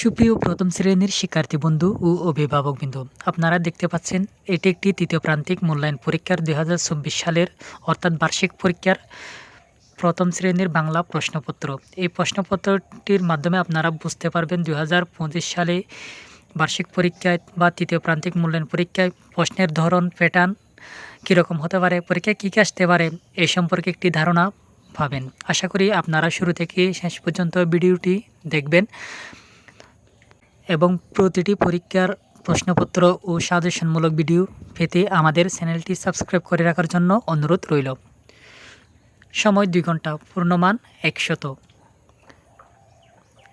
সুপ্রিয় প্রথম শ্রেণির শিক্ষার্থী বন্ধু ও অভিভাবক বিন্দু, আপনারা দেখতে পাচ্ছেন, এটি একটি তৃতীয় প্রান্তিক মূল্যায়ন পরীক্ষার দুই হাজার চব্বিশ সালের, অর্থাৎ বার্ষিক পরীক্ষার প্রথম শ্রেণির বাংলা প্রশ্নপত্র। এই প্রশ্নপত্রটির মাধ্যমে আপনারা বুঝতে পারবেন দু হাজার পঁচিশ সালে বার্ষিক পরীক্ষায় বা তৃতীয় প্রান্তিক মূল্যায়ন পরীক্ষায় প্রশ্নের ধরন, প্যাটার্ন কীরকম হতে পারে, পরীক্ষায় কী কী আসতে পারে এই সম্পর্কে একটি ধারণা পাবেন। আশা করি আপনারা শুরু থেকে শেষ পর্যন্ত ভিডিওটি দেখবেন। এবং প্রতিটি পরীক্ষার প্রশ্নপত্র ও সাজেশনমূলক ভিডিও পেতে আমাদের চ্যানেলটি সাবস্ক্রাইব করে রাখার জন্য অনুরোধ রইল। সময় দুই ঘণ্টা, পূর্ণমান একশত।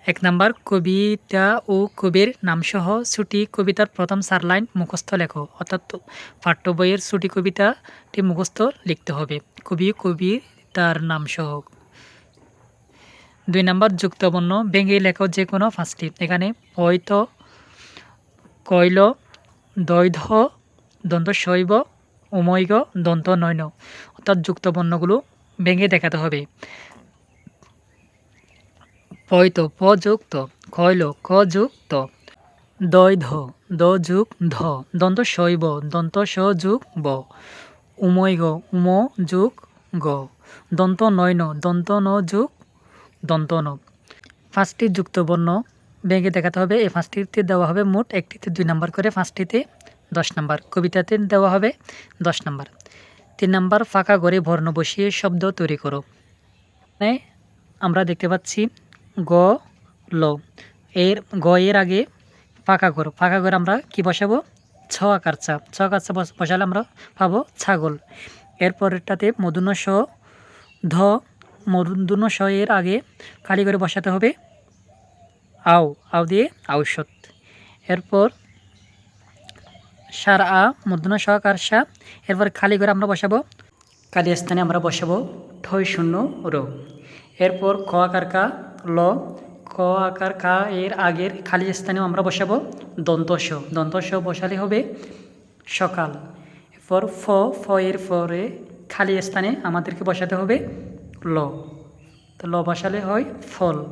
এক নাম্বার, কবিতা ও কবির নামসহ ছুটি কবিতার প্রথম চার লাইন মুখস্থ লেখো, অর্থাৎ পাঠ্য বইয়ের ছুটি কবিতাটি মুখস্থ লিখতে হবে। কবি কবির তার নামসহ। দুই নাম্বার যুক্তবর্ণ, ভেঙে লেখো যে কোনো পাঁচটি। এখানে পৈত কৈল দৈধ দন্ত শৈব, উমৈগ, দন্ত নৈন। অর্থাৎ যুক্তবর্ণগুলো ভেঙে দেখাতে হবে। পৈত প যুক্ত কৈল ক যুক্ত দৈধ দ যুগ ধ দন্ত শৈব, দন্ত স যুগ ব উমৈগ উম যুগ গ দন্ত নৈন, দন্ত ন যুগ দন্ত ন পাঁচটি যুক্তবর্ণ ভেঙে দেখাতে হবে। এই পাঁচটিতে দেওয়া হবে মোট একটিতে দুই নাম্বার করে, পাঁচটিতে দশ নাম্বার। কবিতাতে দেওয়া হবে দশ নাম্বার। তিন নাম্বার, ফাঁকা ঘরে বর্ণ বসিয়ে শব্দ তৈরি করো। আমরা দেখতে পাচ্ছি গ, ল। এর, গ এর আগে ফাঁকা ঘর। ফাঁকা ঘর আমরা কি বসাবো? ছ আকার চা। ছ আকার চা বস- বসালে আমরা পাবো ছাগল। এরপরেরটাতে মধুন স ধ স এর আগে খালি করে বসাতে হবে। আও আও দিয়ে ঔষধ এরপর সার আ মূর্ধন্য সহকার সা, এরপর খালি করে আমরা বসাবো। কালি স্থানে আমরা বসাবো ঠয় শূন্য র। এরপর ক আকার কা, ল, ক আকার কা এর আগের খালি স্থানেও আমরা বসাবো দন্তস দন্তস বসালে হবে সকাল। এরপর ফ ফ এর পরে খালি স্থানে আমাদেরকে বসাতে হবে ল। তো ল বসালে হয় ফল।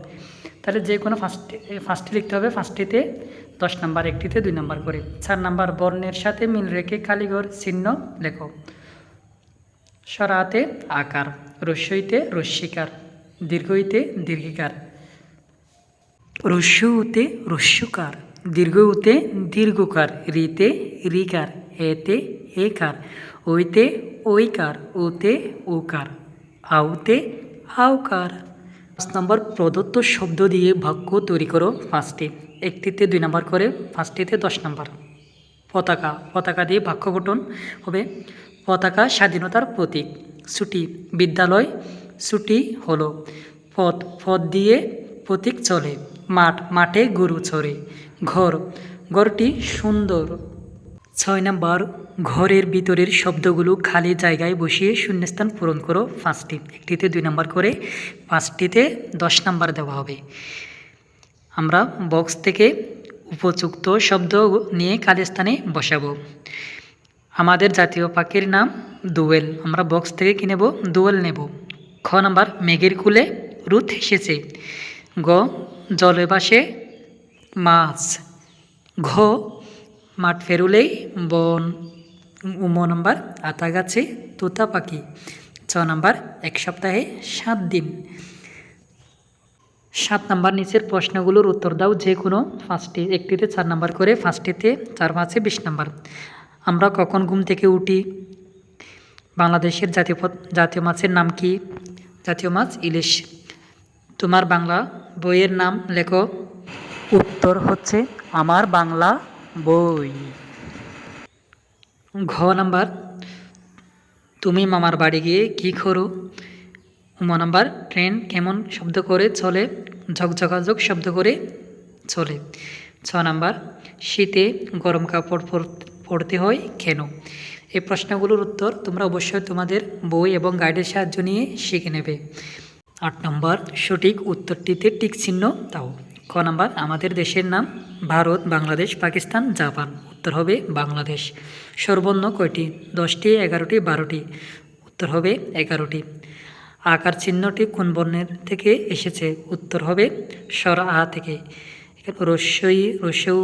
তাহলে যে কোনো ফার্স্টে ফার্স্টে লিখতে হবে। ফার্স্টটিতে দশ নাম্বার, একটিতে দুই নাম্বার করে। চার নাম্বার, বর্ণের সাথে মিল রেখে কালীঘর চিহ্ন লেখো। সরাতে আকার, রস্যইতে রস্যিকার, দীর্ঘইতে দীর্ঘিকার। রস্যুতে রস্যুকার, দীর্ঘউতে দীর্ঘকার, রিতে রিকার, এতে একার, ওইতে ওইকার, ওতে ওকার। আউতে আউকার। পাঁচ নম্বর প্রদত্ত শব্দ দিয়ে বাক্য তৈরি করো পাঁচটি। একটিতে দুই নম্বর করে, পাঁচটিতে দশ নম্বর। পতাকা পতাকা দিয়ে বাক্য গঠন হবে। পতাকা স্বাধীনতার প্রতীক। ছুটি, বিদ্যালয়, ছুটি হলো। পথ পথ দিয়ে প্রতীক চলে। মাঠ, মাঠে গরু চড়ে। ঘর, ঘরটি সুন্দর। ছয় নাম্বার, ঘরের ভিতরের শব্দগুলো খালি জায়গায় বসিয়ে শূন্যস্থান পূরণ করো পাঁচটি। একটিতে দুই নাম্বার করে, পাঁচটিতে দশ নাম্বার দেওয়া হবে। আমরা বক্স থেকে উপযুক্ত শব্দ নিয়ে খালি স্থানে বসাবো। আমাদের জাতীয় পাখির নাম দোয়েল। আমরা বক্স থেকে কি নেব? দোয়েল নেব। খ নাম্বার, মেঘের কুলে রুথ এসেছে। গ জলে বাসে মাছ। ঘ মাঠ ফেরুলেই, বন, উম নাম্বার আতা গাছে তোতা পাখি ছ নাম্বার, এক সপ্তাহে সাত দিন। সাত নাম্বার নিচের প্রশ্নগুলোর উত্তর দাও যে কোনো ফার্স্টে একটিতে চার নাম্বার করে ফার্স্টেতে চার পাঁচে বিশ নাম্বার। আমরা কখন ঘুম থেকে উঠি? বাংলাদেশের জাতীয় জাতীয় মাছের নাম কি? জাতীয় মাছ ইলিশ। তোমার বাংলা বইয়ের নাম লেখো। উত্তর হচ্ছে, আমার বাংলা বই। ঘ নাম্বার, তুমি মামার বাড়ি গিয়ে কী করো? উম, নাম্বার, ট্রেন কেমন শব্দ করে চলে? ঝকঝকাঝক শব্দ করে চলে। ছ নাম্বার, শীতে গরম কাপড় পর- পরতে হয় কেন? এই প্রশ্নগুলোর উত্তর তোমরা অবশ্যই তোমাদের বই এবং গাইডের সাহায্য নিয়ে শিখে নেবে। আট নম্বর, সঠিক উত্তরটিতে টিক চিহ্ন দাও। ক নাম্বার, আমাদের দেশের নাম ভারত, বাংলাদেশ, পাকিস্তান, জাপান। উত্তর হবে বাংলাদেশ। সর্বর্ণ কয়টি? দশটি, এগারোটি, বারোটি। উত্তর হবে এগারোটি। আকার চিহ্নটি কোন বর্ণের থেকে এসেছে? উত্তর হবে স্বর আ থেকে রস্যই, রস্যৌ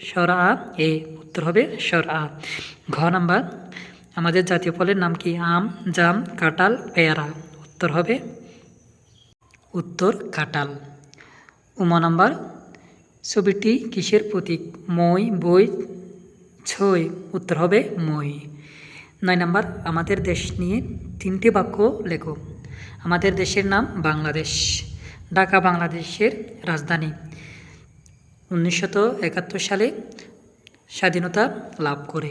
স্বর আ এ। উত্তর হবে স্বর আ ঘ নাম্বার, আমাদের জাতীয় ফলের নাম কি? আম, জাম, কাঁঠাল, পেয়ারা। উত্তর হবে উত্তর কাঁঠাল। উমা নাম্বার। ছবিটি কিসের প্রতীক? মই, বই ছই উত্তর হবে মই। নয় নাম্বার, আমাদের দেশ নিয়ে তিনটি বাক্য লেখো। আমাদের দেশের নাম বাংলাদেশ। ঢাকা, বাংলাদেশের রাজধানী। উনিশশত একাত্তর সালে স্বাধীনতা লাভ করে।